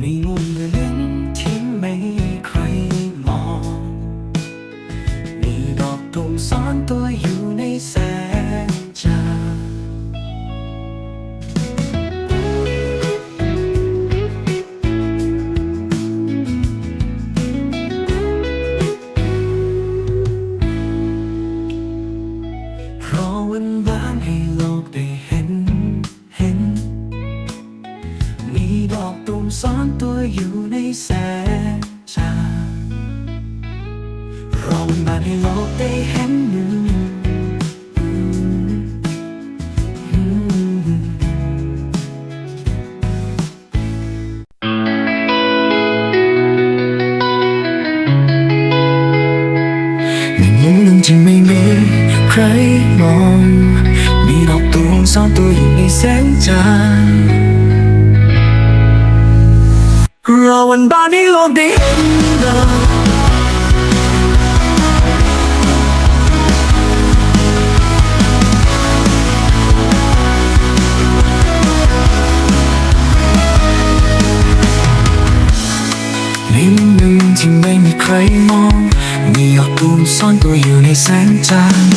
มีมุมหนึ่งที่ไม่ใครมอง มีดอกตุมซ่อนตัวอยู่ในแสงจันทร์รอวันบ้างให้โดอกตุ่มซ่อนตัวอยู่ในแสงจันทร์รอวันบาให้โลกได้เห็นอืมอืมในมุมหนึ่งที่ไม่มีใครมอง มีดอกตูมซ่อนตัวอยู่ในแสงจันทร์ รอวันบ้านให้โลกได้เห็นเรานมุมหนึ่งที่ไม่มีใครมอง มีดอกตูมซ่อนตัวอยู่ในแสงจันทร์